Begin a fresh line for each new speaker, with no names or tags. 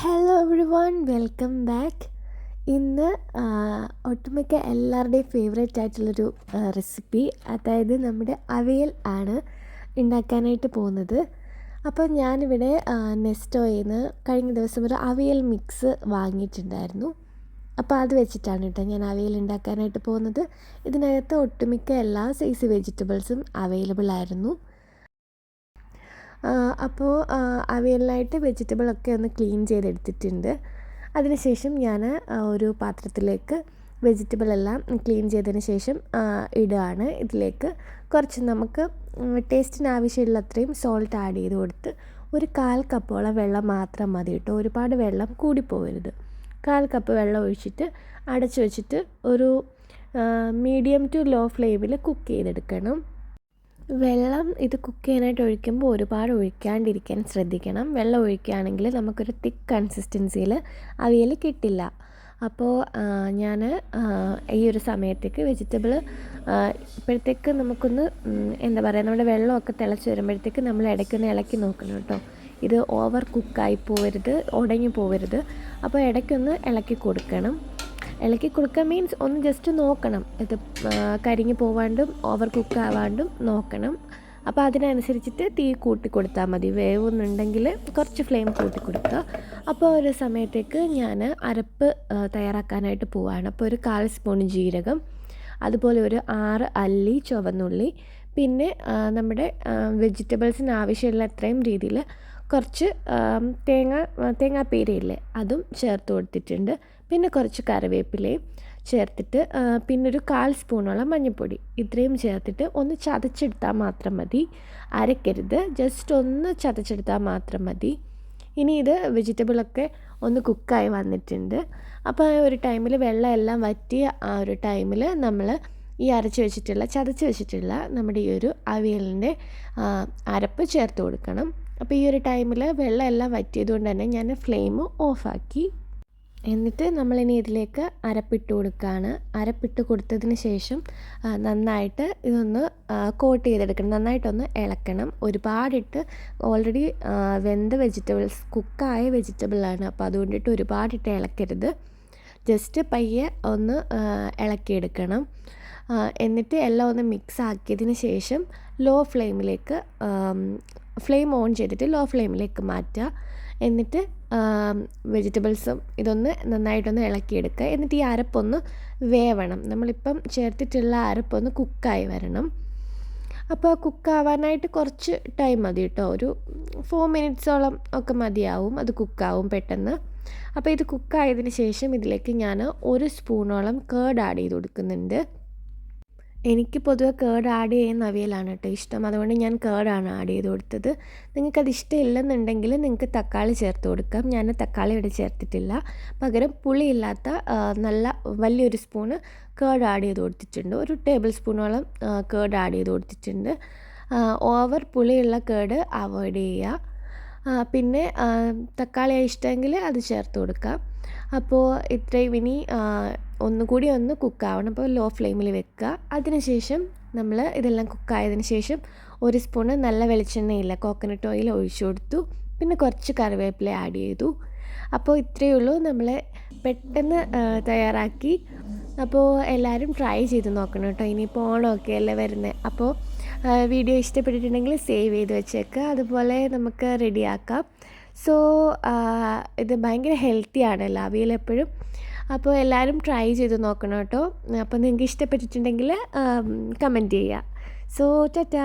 Hello everyone welcome back ഇന്ന് ഒട്ടുമിക്ക എല്ലാവരുടെയും ഫേവറേറ്റ് ആയിട്ടുള്ളൊരു റെസിപ്പി അതായത് നമ്മുടെ അവിയൽ ആണ് ഉണ്ടാക്കാനായിട്ട് പോകുന്നത്. അപ്പോൾ ഞാനിവിടെ നെസ്റ്റോയിൽ നിന്ന് കഴിഞ്ഞ ദിവസം ഒരു അവിയൽ മിക്സ് വാങ്ങിയിട്ടുണ്ടായിരുന്നു. അപ്പോൾ അത് വെച്ചിട്ടാണ് കേട്ടോ ഞാൻ അവിയൽ ഉണ്ടാക്കാനായിട്ട് പോകുന്നത്. ഇതിനകത്ത് ഒട്ടുമിക്ക എല്ലാ സൈസ് വെജിറ്റബിൾസും അവൈലബിൾ ആയിരുന്നു. അപ്പോൾ അവിയലിനായിട്ട് വെജിറ്റബിളൊക്കെ ഒന്ന് ക്ലീൻ ചെയ്തെടുത്തിട്ടുണ്ട്. അതിനുശേഷം ഞാൻ ഒരു പാത്രത്തിലേക്ക് വെജിറ്റബിൾ എല്ലാം ക്ലീൻ ചെയ്തതിന് ശേഷം ഇടുകയാണ്. ഇതിലേക്ക് കുറച്ച് നമുക്ക് ടേസ്റ്റിന് ആവശ്യമുള്ള അത്രയും സോൾട്ട് ആഡ് ചെയ്ത് കൊടുത്ത് ഒരു കാൽ കപ്പോളം വെള്ളം മാത്രം മതി കേട്ടോ. ഒരുപാട് വെള്ളം കൂടിപ്പോകരുത് കാൽ കപ്പ് വെള്ളം ഒഴിച്ചിട്ട് അടച്ചു വെച്ചിട്ട് ഒരു മീഡിയം ടു ലോ ഫ്ലെയിമിൽ കുക്ക് ചെയ്തെടുക്കണം. വെള്ളം ഇത് കുക്ക് ചെയ്യാനായിട്ട് ഒഴിക്കുമ്പോൾ ഒരുപാട് ഒഴിക്കാണ്ടിരിക്കാൻ ശ്രദ്ധിക്കണം. വെള്ളം ഒഴിക്കുകയാണെങ്കിൽ നമുക്കൊരു തിക്ക് കൺസിസ്റ്റൻസിയിൽ അവിയൽ കിട്ടില്ല. അപ്പോൾ ഞാൻ ഈ ഒരു സമയത്തേക്ക് വെജിറ്റബിൾ ഇപ്പോഴത്തേക്ക് നമുക്കൊന്ന് എന്താ പറയുക നമ്മുടെ വെള്ളമൊക്കെ തിളച്ച് വരുമ്പോഴത്തേക്ക് നമ്മൾ ഇടയ്ക്കൊന്ന് ഇളക്കി നോക്കണം കേട്ടോ. ഇത് ഓവർ കുക്കായി പോവരുത് ഉടങ്ങി പോവരുത്. അപ്പോൾ ഇടയ്ക്കൊന്ന് ഇളക്കി കൊടുക്കണം. ഇളക്കി കൊടുക്കുക. മീൻസ് ഒന്ന് ജസ്റ്റ് നോക്കണം. ഇത് കരിഞ്ഞു പോവാണ്ടും ഓവർ കുക്ക് ആവാണ്ടും നോക്കണം. അപ്പോൾ അതിനനുസരിച്ചിട്ട് തീ കൂട്ടി കൊടുത്താൽ മതി. വേവുന്നുണ്ടെങ്കിൽ കുറച്ച് ഫ്ലെയിം കൂട്ടി കൊടുക്കുക. അപ്പോൾ ഒരു സമയത്തേക്ക് ഞാൻ അരപ്പ് തയ്യാറാക്കാനായിട്ട് പോവാണ്. അപ്പോൾ ഒരു കാൽ സ്പൂൺ ജീരകം അതുപോലെ ഒരു ആറ് അല്ലി ചുവന്നുള്ളി പിന്നെ നമ്മുടെ വെജിറ്റബിൾസിന് ആവശ്യമുള്ള അത്രയും രീതിയിൽ കുറച്ച് തേങ്ങ തേങ്ങാപ്പീരയില്ലേ അതും ചേർത്ത് കൊടുത്തിട്ടുണ്ട്. പിന്നെ കുറച്ച് കറിവേപ്പിലയും ചേർത്തിട്ട് പിന്നെ ഒരു കാൽ സ്പൂണോളം മഞ്ഞൾപ്പൊടി. ഇത്രയും ചേർത്തിട്ട് ഒന്ന് ചതച്ചെടുത്താൽ മാത്രം മതി. അരക്കരുത് ജസ്റ്റ് ഒന്ന് ചതച്ചെടുത്താൽ മാത്രം മതി. ഇനി ഇത് വെജിറ്റബിളൊക്കെ ഒന്ന് കുക്കായി വന്നിട്ടുണ്ട്. അപ്പോൾ ആ ഒരു ടൈമിൽ വെള്ളം എല്ലാം വറ്റിയ ആ ഒരു ടൈമിൽ നമ്മൾ ഈ അരച്ച് വെച്ചിട്ടുള്ള ചതച്ച് വെച്ചിട്ടുള്ള നമ്മുടെ ഈ ഒരു അവിയലിന്റെ അരപ്പ് ചേർത്ത് കൊടുക്കണം. അപ്പോൾ ഈ ഒരു ടൈമിൽ വെള്ളം എല്ലാം വറ്റിയതുകൊണ്ട് തന്നെ ഞാൻ ഫ്ലെയിം ഓഫാക്കി എന്നിട്ട് നമ്മളിനി ഇതിലേക്ക് അരപ്പിട്ട് കൊടുക്കുകയാണ് അരപ്പിട്ട് കൊടുത്തതിന് ശേഷം നന്നായിട്ട് ഇതൊന്ന് കോട്ട് ചെയ്തെടുക്കണം. നന്നായിട്ടൊന്ന് ഇളക്കണം. ഒരുപാടിട്ട് ഓൾറെഡി വെന്ത വെജിറ്റബിൾസ് കുക്കായ വെജിറ്റബിളാണ് അപ്പോൾ അതുകൊണ്ടിട്ട് ഒരുപാടിട്ട് ഇളക്കരുത്. ജസ്റ്റ് പയ്യെ ഒന്ന് ഇളക്കിയെടുക്കണം. എന്നിട്ട് എല്ലാം ഒന്ന് മിക്സ് ആക്കിയതിന് ശേഷം ലോ ഫ്ലെയിമിലേക്ക് ഫ്ലെയിം ഓൺ ചെയ്തിട്ട് ലോ ഫ്ലെയിമിലേക്ക് മാറ്റുക. എന്നിട്ട് വെജിറ്റബിൾസും ഇതൊന്ന് നന്നായിട്ടൊന്ന് ഇളക്കിയെടുക്കുക. എന്നിട്ട് ഈ അരപ്പൊന്ന് വേവണം. നമ്മളിപ്പം ചേർത്തിട്ടുള്ള അരപ്പൊന്ന് കുക്കായി വരണം. അപ്പോൾ കുക്കാവാനായിട്ട് കുറച്ച് ടൈം മതി കേട്ടോ. ഒരു ഫോർ മിനിറ്റ്സോളം ഒക്കെ മതിയാവും. അത് കുക്കാവും പെട്ടെന്ന്. അപ്പോൾ ഇത് കുക്കായതിന് ശേഷം ഇതിലേക്ക് ഞാൻ ഒരു സ്പൂണോളം കേർഡ് ആഡ് ചെയ്ത് കൊടുക്കുന്നുണ്ട്. എനിക്ക് പൊതുവെ കേർഡ് ആഡ് ചെയ്യുന്ന അവിയലാണ് കേട്ടോ ഇഷ്ടം. അതുകൊണ്ട് ഞാൻ കേർഡാണ് ആഡ് ചെയ്ത് കൊടുത്തത്. നിങ്ങൾക്കത് ഇഷ്ടമില്ലെന്നുണ്ടെങ്കിൽ നിങ്ങൾക്ക് തക്കാളി ചേർത്ത് കൊടുക്കാം. ഞാൻ തക്കാളി ഇവിടെ ചേർത്തിട്ടില്ല. പകരം പുളിയില്ലാത്ത നല്ല വലിയൊരു സ്പൂണ് കേർഡ് ആഡ് ചെയ്ത് കൊടുത്തിട്ടുണ്ട്. ഒരു ടേബിൾ സ്പൂണോളം കേർഡ് ആഡ് ചെയ്ത് കൊടുത്തിട്ടുണ്ട്. ഓവർ പുളിയുള്ള കേർഡ് അവോയ്ഡ് ചെയ്യുക. പിന്നെ തക്കാളി ഇഷ്ടമെങ്കിൽ അത് ചേർത്ത് കൊടുക്കാം. അപ്പോൾ ഇത്രയും ഇനി ഒന്നുകൂടി ഒന്ന് കുക്കാവണം. അപ്പോൾ ലോ ഫ്ലെയിമിൽ വെക്കുക. അതിനുശേഷം നമ്മൾ ഇതെല്ലാം കുക്കായതിന് ശേഷം ഒരു സ്പൂണ് നല്ല വെളിച്ചെണ്ണയില്ല. കോക്കനട്ട് ഓയിൽ ഒഴിച്ചു കൊടുത്തു. പിന്നെ കുറച്ച് കറിവേപ്പില ആഡ് ചെയ്തു. അപ്പോൾ ഇത്രയേ ഉള്ളൂ. നമ്മൾ പെട്ടെന്ന് തയ്യാറാക്കി. അപ്പോൾ എല്ലാവരും ട്രൈ ചെയ്ത് നോക്കണം കേട്ടോ. ഇനിയിപ്പോൾ ഓണമൊക്കെ അല്ലേ വരുന്നത് അപ്പോൾ വീഡിയോ ഇഷ്ടപ്പെട്ടിട്ടുണ്ടെങ്കിൽ സേവ് ചെയ്ത് വെച്ചേക്കുക. അതുപോലെ നമുക്ക് റെഡിയാക്കാം സോ ഇത് ഭയങ്കര ഹെൽത്തിയാണ് അവിയൽ എപ്പോഴും. അപ്പോൾ എല്ലാവരും ട്രൈ ചെയ്ത് നോക്കണം കേട്ടോ. അപ്പോൾ നിങ്ങൾക്ക് ഇഷ്ടപ്പെട്ടിട്ടുണ്ടെങ്കിൽ കമന്റ് ചെയ്യുക. സോ ടാറ്റാ